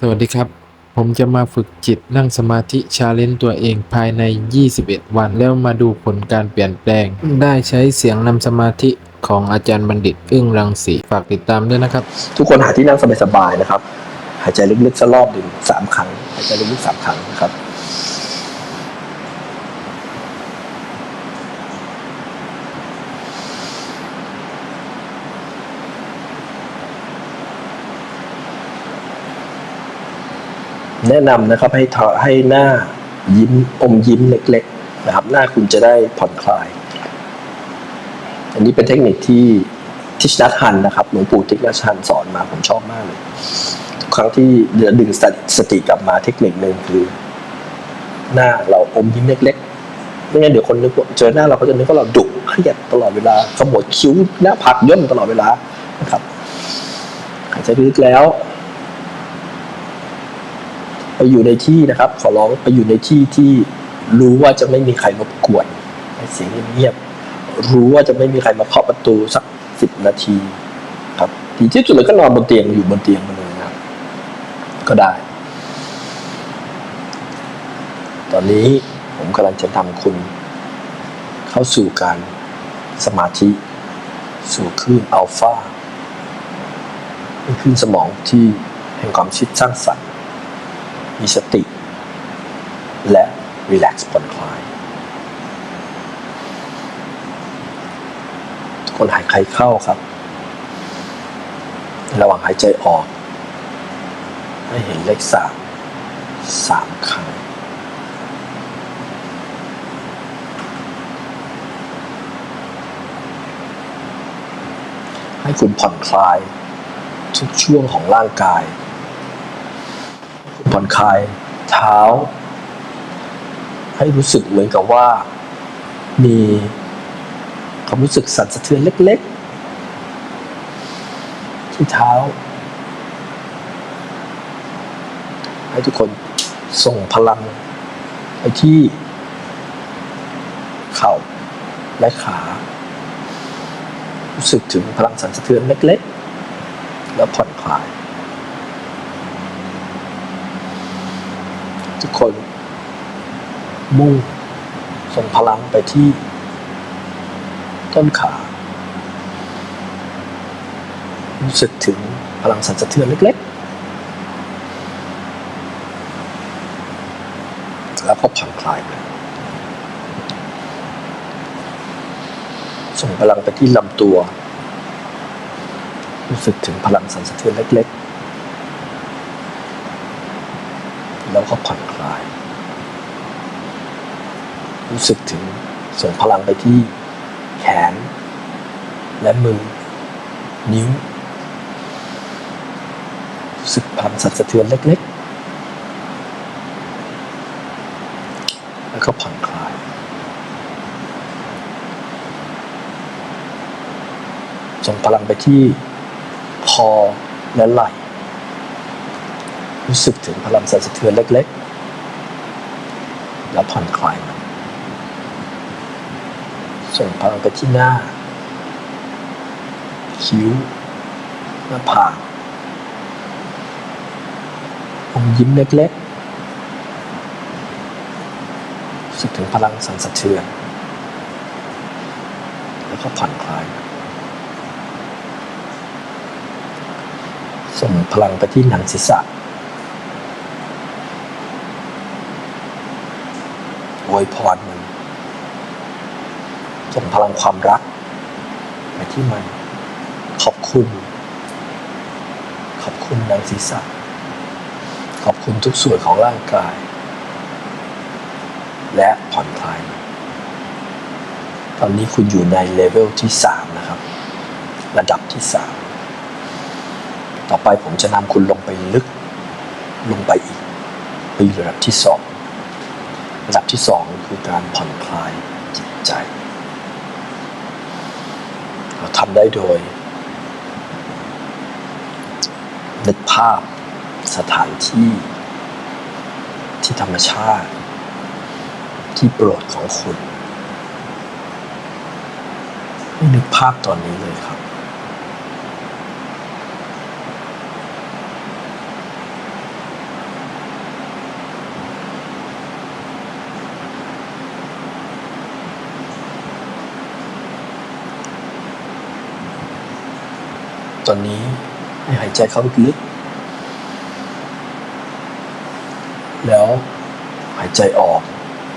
สวัสดีครับ ผมจะมาฝึกจิตนั่งสมาธิชาเลนจ์ตัวเองภายใน 21 วัน แล้วมาดูผลการเปลี่ยนแปลง ได้ใช้เสียงนำสมาธิของอาจารย์บัณฑิตอึ้งรังสีฝากติดตามด้วยนะครับ ทุกคนหาที่นั่งสบายๆนะครับ หายใจลึกๆสักรอบหนึ่งสามครั้ง หายใจลึกๆสามครั้งนะครับ แนะนำนะครับให้ทอให้หน้ายิ้มอมยิ้มเล็กๆนะครับ หน้าคุณจะได้ผ่อนคลาย อันนี้เป็นเทคนิคที่ทิชนัทฮันนะครับหลวงปู่ทิชนัทฮันสอนมาผมชอบมากเลยทุกครั้งที่เดือดึงสติสติกลับมาเทคนิคหนึ่งคือ หน้าเราอมยิ้มเล็กๆไม่งั้นเดี๋ยวคนนึกว่าเจอหน้าเราเขาจะนึกว่าเราดุเครียดตลอดเวลาขมวดคิ้วหน้าผากย่นตลอดเวลานะครับหายใจลึกแล้ว ไปอยู่ในที่นะครับ ขอร้องไปอยู่ในที่ที่รู้ว่าจะไม่มีใครรบกวนเสียงเงียบๆรู้ว่าจะไม่มีใครมาเคาะประตูสักสิบนาทีครับดีที่สุดเลยก็นอนบนเตียงอยู่บนเตียงมาเลยนะครับ ก็ได้ ตอนนี้ผมกำลังจะทำคุณ เข้าสู่การสมาธิ สู่คลื่นอัลฟาเป็นคลื่นสมองที่แห่งความคิดสร้างสรรค์ มีสติ และรีแลกซ์ผ่อนคลายทุกคนหายใจเข้าครับ ระหว่างหายใจออก ให้เห็นเลขสามสามครั้งให้คุณผ่อนคลายทุกช่วงของร่างกาย ผ่อนคลายเท้า ให้รู้สึกเหมือนกับว่า มีความรู้สึกสั่นสะเทือนเล็ก ๆ ที่เท้า ให้ทุกคนส่งพลังไปที่เข่าและขา รู้สึกถึงพลังสั่นสะเทือนเล็ก ๆ แล้วผ่อนคลาย ทุกคน มุ่งส่งพลังไปที่ ต้นขา รู้สึกถึงพลังสั่นสะเทือนเล็กๆ แล้วก็ผ่อนคลายไปส่งพลังไปที่ลำตัว รู้สึกถึงพลังสั่นสะเทือนเล็กๆ แล้วก็ผ่อนคลาย รู้สึกถึงส่งพลังไปที่แขน และมือ นิ้วรู้สึกพลังสั่นสะเทือนเล็ก ๆ แล้วก็ผ่อนคลาย ส่งพลังไปที่คอและไหล่รู้สึกถึงพลังสั่นสะเทือนเล็ก ๆ แล้วผ่อนคลายมัน ส่งพลังไปที่หน้า คิ้ว หน้าผากอมยิ้มเล็กๆสึกถึงพลังสั่นสะเทือน แล้วก็ผ่อนคลาย ส่งพลังไปที่หนังศีรษะอวยพรมัน ส่งพลังความรักไปที่มัน ขอบคุณ ขอบคุณหนังศีรษะ ขอบคุณทุกส่วนของร่างกาย และผ่อนคลาย ตอนนี้คุณอยู่ในเลเวลที่สามนะครับ ระดับที่สามต่อไปผมจะนำคุณลงไปลึก ลงไปอีก ไปอยู่ระดับที่สองระดับที่สองคือการผ่อนคลายจิตใจ เราทำได้โดย นึกภาพสถานที่ที่ธรรมชาติ ที่โปรดของคุณนึกภาพตอนนี้เลยครับ ตอนนี้ให้หายใจเข้าลึกๆแล้วหายใจออก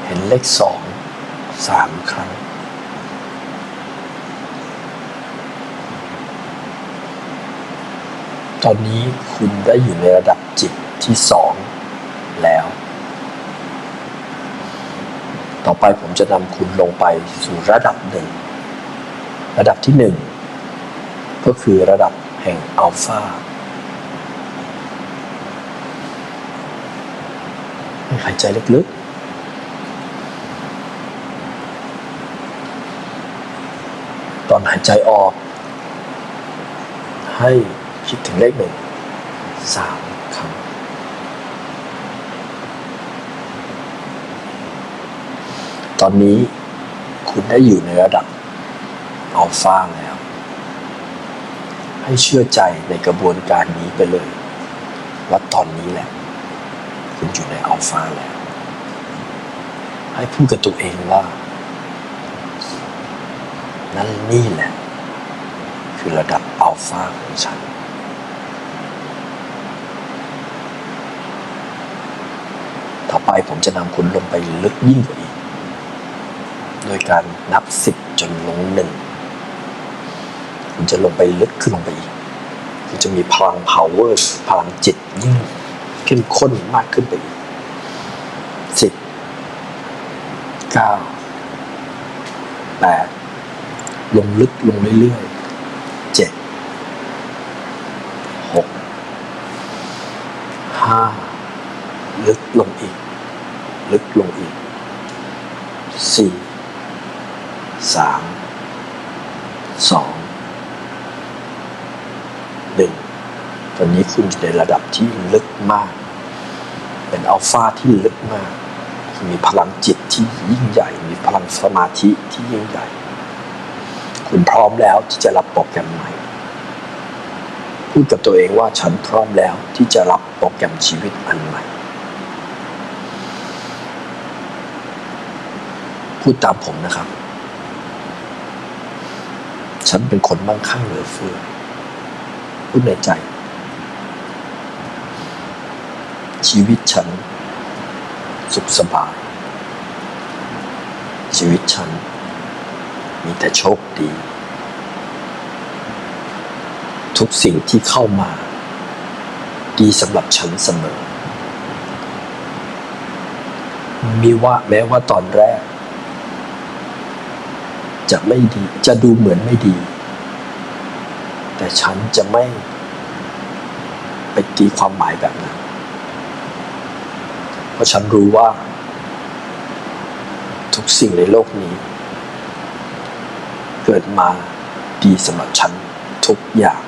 เห็นเลขสองสามครั้ง ตอนนี้คุณได้อยู่ในระดับจิตที่สองแล้ว ต่อไปผมจะนำคุณลงไปสู่ระดับหนึ่ง ระดับที่หนึ่งก็คือระดับ แห่งอัลฟาให้หายใจลึกๆตอนหายใจออก ให้คิดถึงเลขหนึ่งสามครั้งตอนนี้คุณได้อยู่ในระดับอัลฟาแล้ว ให้เชื่อใจในกระบวนการนี้ไปเลย ว่าตอนนี้แหละ คุณอยู่ในอัลฟาแล้ว ให้พูดกับตัวเองว่า นั่นนี่แหละ คือระดับอัลฟาของฉันต่อไปผมจะนำคุณลงไปลึกยิ่งกว่าอีก โดยการนับสิบจนลงหนึ่ง คุณจะลงไปลึกขึ้นลงไปอีกคุณจะมีพลัง power พลังจิตยิ่งเข้มข้นมากขึ้นไปอีกสิบเก้าแปดลงลึกลงเรื่อยๆเจ็ดหกห้าลึกลงอีก ลึกลงอีกสี่สามสอง หนึ่งตอนนี้คุณอยู่ในระดับที่ลึกมาก เป็นอัลฟาที่ลึกมาก คุณมีพลังจิตที่ยิ่งใหญ่ มีพลังสมาธิที่ยิ่งใหญ่ คุณพร้อมแล้วที่จะรับโปรแกรมใหม่ พูดกับตัวเองว่าฉันพร้อมแล้วที่จะรับโปรแกรมชีวิตอันใหม่ พูดตามผมนะครับ ฉันเป็นคนมั่งคั่งเหลือเฟือ พูดในใจ ชีวิตฉัน สุขสบาย ชีวิตฉัน มีแต่โชคดี ทุกสิ่งที่เข้ามา ดีสำหรับฉันเสมอมีว่าแม้ว่าตอนแรก จะไม่ดีจะดูเหมือนไม่ดี แต่ฉันจะไม่ไปตีความหมายแบบนั้น เพราะฉันรู้ว่า ทุกสิ่งในโลกนี้ เกิดมาดีสำหรับฉันทุกอย่าง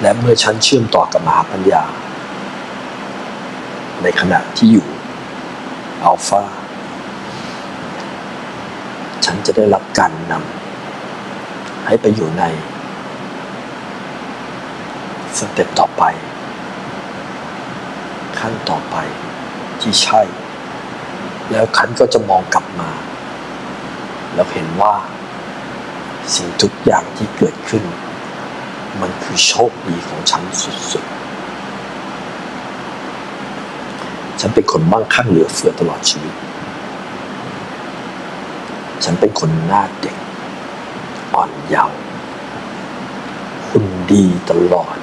และเมื่อฉันเชื่อมต่อกับมหาปัญญา ในขณะที่อยู่อัลฟาฉันจะได้รับการนำ ให้ไปอยู่ในสเต็ปต่อไป ขั้นต่อไปที่ใช่ แล้วคันก็จะมองกลับมา แล้วเห็นว่า สิ่งทุกอย่างที่เกิดขึ้น มันคือโชคดีของฉันสุดๆ ฉันเป็นคนมั่งคั่งเหลือเฟือตลอดชีวิต ฉันเป็นคนหน้าเด็ก อ่อนเยาว์หุ่นดีตลอด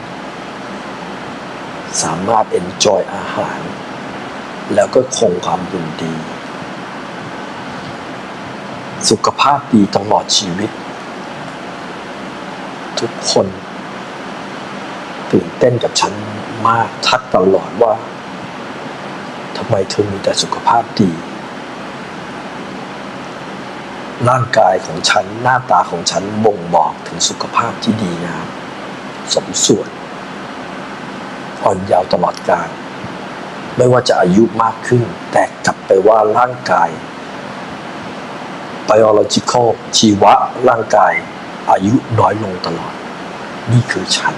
สามารถเอนจอยอาหาร แล้วก็คงความหุ่นดี สุขภาพดีตลอดชีวิต ทุกคนตื่นเต้นกับฉันมากทักตลอดว่าทำไมเธอมีแต่สุขภาพดี ร่างกายของฉัน หน้าตาของฉันบ่งบอกถึงสุขภาพที่ดีงามสมส่วนอ่อนเยาว์ตลอดกาลไม่ว่าจะอายุมากขึ้น แต่กลับไปว่าร่างกาย biological ชีวะร่างกาย อายุน้อยลงตลอด นี่คือฉัน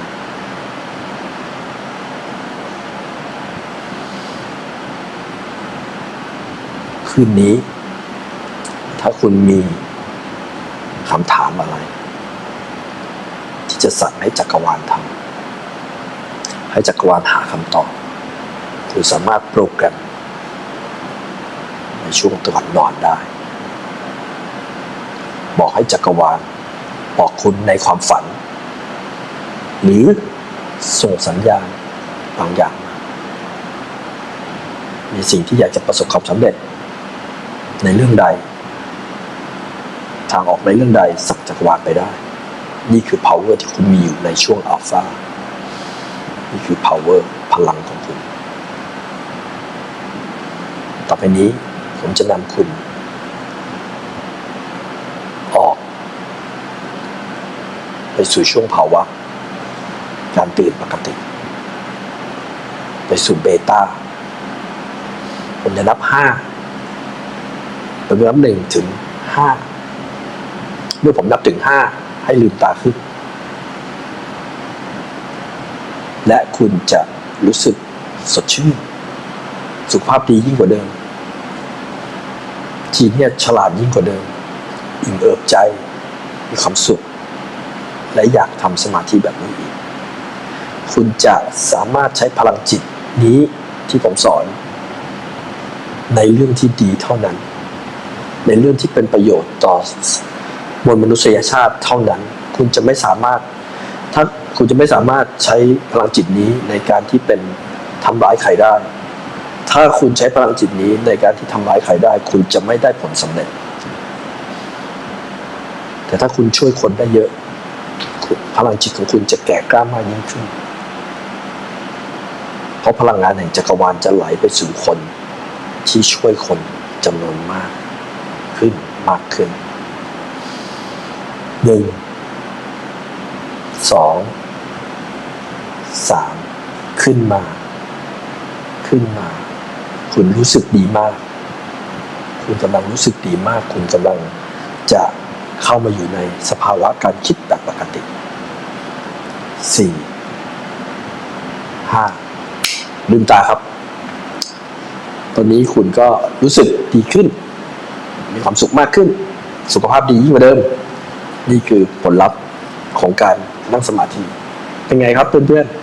คืนนี้ ถ้าคุณมีคำถามอะไร ที่จะสั่งให้จักรวาลทำให้จักรวาลหาคำตอบคุณสามารถโปรแกรมในช่วงตอนนอนได้ บอกให้จักรวาลบอกคุณในความฝัน หรือส่งสัญญาณบางอย่าง มีสิ่งที่อยากจะประสบความสำเร็จในเรื่องใด ทางออกในเรื่องใดสั่งจักรวาลไปได้ นี่คือ power ที่คุณมีอยู่ในช่วงอัลฟานี่คือ power พลังของคุณ ต่อไปนี้ผมจะนำคุณ ออก ไปสู่ช่วงภาวะ การตื่นปกติ ไปสู่เบต้าผมจะนับห้าผมจะนับหนึ่งถึงห้า เมื่อผมนับถึงห้าให้ลืมตาขึ้น และคุณจะรู้สึกสดชื่น สุขภาพดียิ่งกว่าเดิมจีนเนี่ยฉลาดยิ่งกว่าเดิม อิ่มเอิบใจ มีความสุข และอยากทำสมาธิแบบนี้อีก คุณจะสามารถใช้พลังจิตนี้ที่ผมสอน ในเรื่องที่ดีเท่านั้น ในเรื่องที่เป็นประโยชน์ต่อ มวลมนุษยชาติเท่านั้น คุณจะไม่สามารถถ้าคุณจะไม่สามารถใช้พลังจิตนี้ในการที่เป็นทำร้ายใครได้ ถ้าคุณใช้พลังจิตนี้ในการที่ทำร้ายใครได้ คุณจะไม่ได้ผลสำเร็จ แต่ถ้าคุณช่วยคนได้เยอะ พลังจิตของคุณจะแก่กล้ามากยิ่งขึ้น เพราะพลังงานแห่งจักรวาลจะไหลไปสู่คนที่ช่วยคนจำนวนมากขึ้นมากขึ้น หนึ่งสองสามขึ้นมา ขึ้นมา คุณรู้สึกดีมาก คุณกำลังรู้สึกดีมาก คุณกำลังจะเข้ามาอยู่ในสภาวะการคิดแบบปกติสี่ห้าลืมตาครับ ตอนนี้คุณก็รู้สึกดีขึ้น มีความสุขมากขึ้น สุขภาพดียิ่งกว่าเดิม นี่คือผลลัพธ์ของการนั่งสมาธิ เป็นไงครับเพื่อนๆ